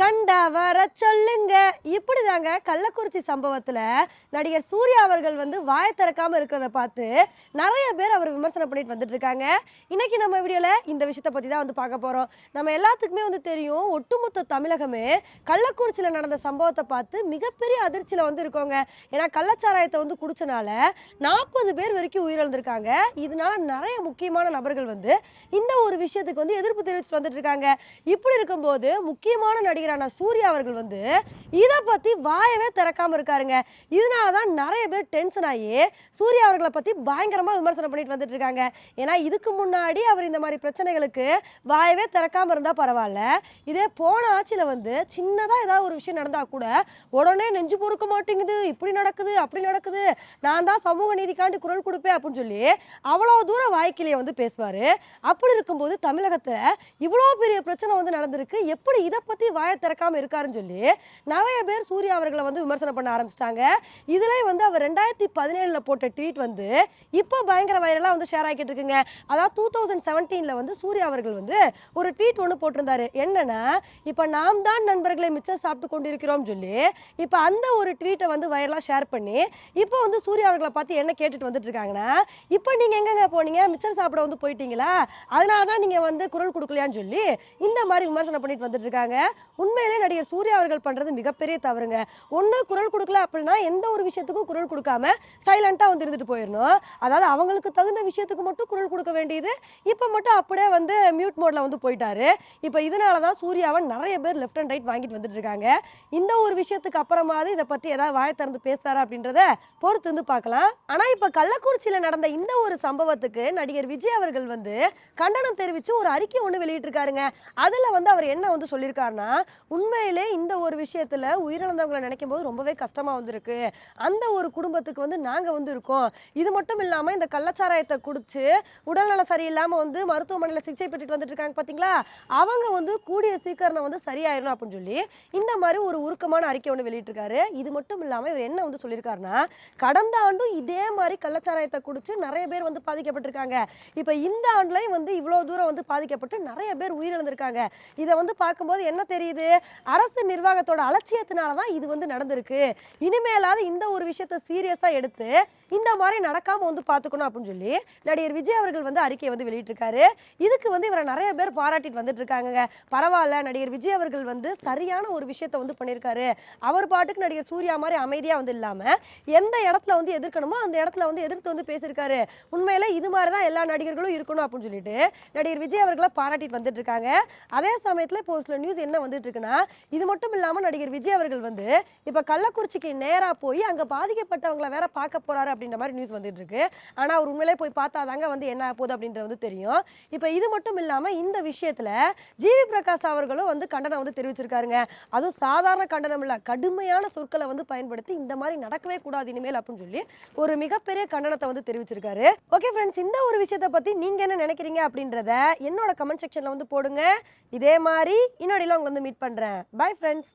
கண்டா வர சொல்லுங்க. இப்படிதாங்க கள்ளக்குறிச்சி சம்பவத்தில் நடிகர் சூர்யா அவர்கள் வந்து வாயை திறக்காமல் இருக்கிறத பார்த்து நிறைய பேர் அவர் விமர்சனம் பண்ணிட்டு வந்துட்டு இருக்காங்க இன்னைக்கு நம்ம வீடியோவில் இந்த விஷயத்தை பற்றி தான் வந்து பார்க்க போகிறோம் நம்ம எல்லாத்துக்குமே வந்து தெரியும் ஒட்டுமொத்த தமிழகமே கள்ளக்குறிச்சியில் நடந்த சம்பவத்தை பார்த்து மிகப்பெரிய அதிர்ச்சியில் வந்து இருக்கோங்க. ஏன்னா கள்ளச்சாராயத்தை வந்து குடிச்சனால நாற்பது பேர் வரைக்கும் உயிரிழந்திருக்காங்க. இதனால நிறைய முக்கியமான நபர்கள் வந்து இந்த ஒரு விஷயத்துக்கு வந்து எதிர்ப்பு தெரிவிச்சுட்டு வந்துட்டு இருக்காங்க இப்படி இருக்கும்போது முக்கியமான நடிகர் நடிகரான சூர்யா அவர்கள் வந்து இதை பற்றி வாயவே திறக்காமல் இருக்காருங்க. இதனால தான் நிறைய பேர் டென்ஷன் ஆகி சூர்யா அவர்களை பற்றி பயங்கரமாக விமர்சனம் பண்ணிட்டு வந்துட்டு இருக்காங்க. ஏன்னா இதுக்கு முன்னாடி அவர் இந்த மாதிரி பிரச்சனைகளுக்கு வாயவே திறக்காமல் இருந்தால் பரவாயில்ல. இதே போன ஆட்சியில் வந்து சின்னதாக ஏதாவது ஒரு விஷயம் நடந்தால் கூட உடனே நெஞ்சு பொறுக்க மாட்டேங்குது. இப்படி நடக்குது அப்படி நடக்குது. நான் தான் சமூக நீதிக்காண்டி குரல் கொடுப்பேன் அப்படின்னு சொல்லி அவ்வளோ தூரம் வாய்க்கிலேயே வந்து பேசுவார். அப்படி இருக்கும்போது தமிழகத்தில் இவ்வளோ பெரிய பிரச்சனை வந்து நடந்திருக்கு. எப்படி இதை பற்றி வாய திறக்காம இருக்காருன்னு சொல்லி நிறைய பேர் சூர்யா அவர்களை வந்து விமர்சனம் பண்ண ஆரம்பிச்சிட்டாங்க. இதுலேயும் வந்து அவர் ரெண்டாயிரத்தி பதினேழில் போட்ட ட்வீட் வந்து இப்போ பயங்கர வைரலாக வந்து ஷேர் ஆகிட்டு இருக்குங்க. அதாவது டூ தௌசண்ட் செவன்டீனில் வந்து சூர்யா அவர்கள் வந்து ஒரு ட்வீட் ஒன்று போட்டிருந்தாரு. என்னன்னா இப்போ நாம் தான் நண்பர்களை மிச்சம் சாப்பிட்டு கொண்டிருக்கிறோம் சொல்லி இப்போ அந்த ஒரு ட்வீட்டை வந்து வைரலாக ஷேர் பண்ணி இப்போ வந்து சூர்யா அவர்களை பார்த்து என்ன கேட்டுட்டு வந்துட்டு இருக்காங்கன்னா இப்போ நீங்கள் எங்கெங்க போனீங்க? மிச்சம் சாப்பிட வந்து போயிட்டீங்களா? அதனால தான் நீங்கள் வந்து குரல் கொடுக்கலையான்னு சொல்லி இந்த மாதிரி விமர்சனம் பண்ணிட்டு வந்துட்டு இருக்காங்க. உண்மையிலே நடிகர் சூர்யா அவர்கள் பண்றது மிகப்பெரிய தவறுங்க. ஒன்று குரல் கொடுக்கல அப்படின்னா எந்த ஒரு விஷயத்துக்கும் குரல் கொடுக்காம சைலண்டா வந்து இருந்துட்டு போயிடணும். அதாவது அவங்களுக்கு தகுந்த விஷயத்துக்கு மட்டும் குரல் கொடுக்க வேண்டியது. இப்போ மட்டும் அப்படியே வந்து மியூட் மோட்ல வந்து போயிட்டாரு. இப்போ இதனால தான் சூர்யாவை நிறைய பேர் லெஃப்ட் அண்ட் ரைட் வாங்கிட்டு வந்துட்டு இருக்காங்க. இந்த ஒரு விஷயத்துக்கு அப்புறமாவது இதை பத்தி ஏதாவது வாய திறந்து பேசுறாரா அப்படின்றத பொறுத்து வந்து பார்க்கலாம். ஆனா இப்போ கள்ளக்குறிச்சியில நடந்த இந்த ஒரு சம்பவத்துக்கு நடிகர் விஜய் அவர்கள் வந்து கண்டனம் தெரிவிச்சு ஒரு அறிக்கை ஒன்று வெளியிட்டிருக்காருங்க. அதில் வந்து அவர் என்ன வந்து சொல்லியிருக்காருன்னா உண்மையிலே இந்த ஒரு விஷயத்தில் உயிரிழந்தவங்களை நினைக்கும் போது ரொம்பவே கஷ்டமாக வந்திருக்கு. அந்த ஒரு குடும்பத்துக்கு வந்து நாங்கள் வந்து இருக்கோம். இது மட்டும் இல்லாமல் இந்த கள்ளச்சாராயத்தை குடிச்சு உடல்நலம் சரியில்லாமல் வந்து மருத்துவமனையில் சிகிச்சை பெற்றுட்டு வந்துட்டு இருக்காங்க பார்த்தீங்களா அவங்க வந்து கூடிய சீக்கிரம் வந்து சரியாயிரும் அப்படின்னு சொல்லி இந்த மாதிரி ஒரு உருக்கமான அறிக்கை ஒன்று வெளியிட்டிருக்காரு. இது மட்டும் இல்லாமல் இவர் என்ன வந்து சொல்லியிருக்காருன்னா கடந்த ஆண்டும் இதே மாதிரி கள்ளச்சாராயத்தை குடிச்சு நிறைய பேர் வந்து பாதிக்கப்பட்டிருக்காங்க. இப்போ இந்த ஆண்டுலையும் வந்து இவ்வளோ தூரம் வந்து பாதிக்கப்பட்டு நிறைய பேர் உயிரிழந்திருக்காங்க. இதை வந்து பார்க்கும்போது என்ன தெரியுது? அரசு நிர்வாகத்தோட அலட்சியத்தினால தான் இது வந்து நடந்திருக்கு. இனிமேலாவது இந்த ஒரு விஷயத்த சீரியஸாக எடுத்து இந்த மாதிரி நடக்காமல் வந்து பார்த்துக்கணும் அப்படின்னு சொல்லி நடிகர் விஜய் அவர்கள் வந்து அறிக்கையை வந்து வெளியிட்டிருக்காரு. இதுக்கு வந்து இவரை நிறைய பேர் பாராட்டிட்டு வந்துட்டு இருக்காங்க பரவாயில்ல நடிகர் விஜய் அவர்கள் வந்து சரியான ஒரு விஷயத்த வந்து பண்ணியிருக்காரு. அவர் பாட்டுக்கு நடிகர் சூர்யா மாதிரி அமைதியாக வந்து இல்லாமல் எந்த இடத்துல வந்து எதிர்க்கணுமோ அந்த இடத்துல வந்து எதிர்த்து வந்து பேசியிருக்காரு. உண்மையில இது மாதிரி தான் எல்லா நடிகர்களும் இருக்கணும் அப்படின்னு சொல்லிட்டு நடிகர் விஜய் அவர்களை பாராட்டிட்டு வந்துட்டு இருக்காங்க அதே சமயத்தில் இப்போ சில நியூஸ் என்ன வந்துட்டு இருக்குன்னா இது மட்டும் இல்லாம நடிகர் விஜய் அவர்கள் வந்து இப்ப கள்ளக்குறிச்சிக்கு நேரா போய் அங்க பாதிக்கப்பட்டவங்கள வேற பார்க்க போறாரு அப்படின்ற மாதிரி நியூஸ் வந்துட்டு இருக்கு. ஆனா அவர் உண்மையிலே போய் பார்த்தாதாங்க வந்து என்ன போகுது அப்படின்றது வந்து தெரியும். இப்ப இது மட்டும் இல்லாம இந்த விஷயத்துல ஜிவி பிரகாஷ் அவர்களும் வந்து கண்டனம் வந்து தெரிவிச்சிருக்காருங்க. அதுவும் சாதாரண கண்டனம் இல்ல கடுமையான சொற்களை வந்து பயன்படுத்தி இந்த மாதிரி நடக்கவே கூடாது இனிமேல் அப்படின்னு சொல்லி ஒரு மிகப்பெரிய கண்டனத்தை வந்து தெரிவிச்சிருக்காரு. ஓகே ஃப்ரெண்ட்ஸ் இந்த ஒரு விஷயத்தை பத்தி நீங்க என்ன நினைக்கிறீங்க அப்படின்றத என்னோட கமெண்ட் செக்ஷன்ல வந்து போடுங்க. இதே மாதிரி இன்னொடையில உங்களை வந்து மீட் பண்றேன். Bye friends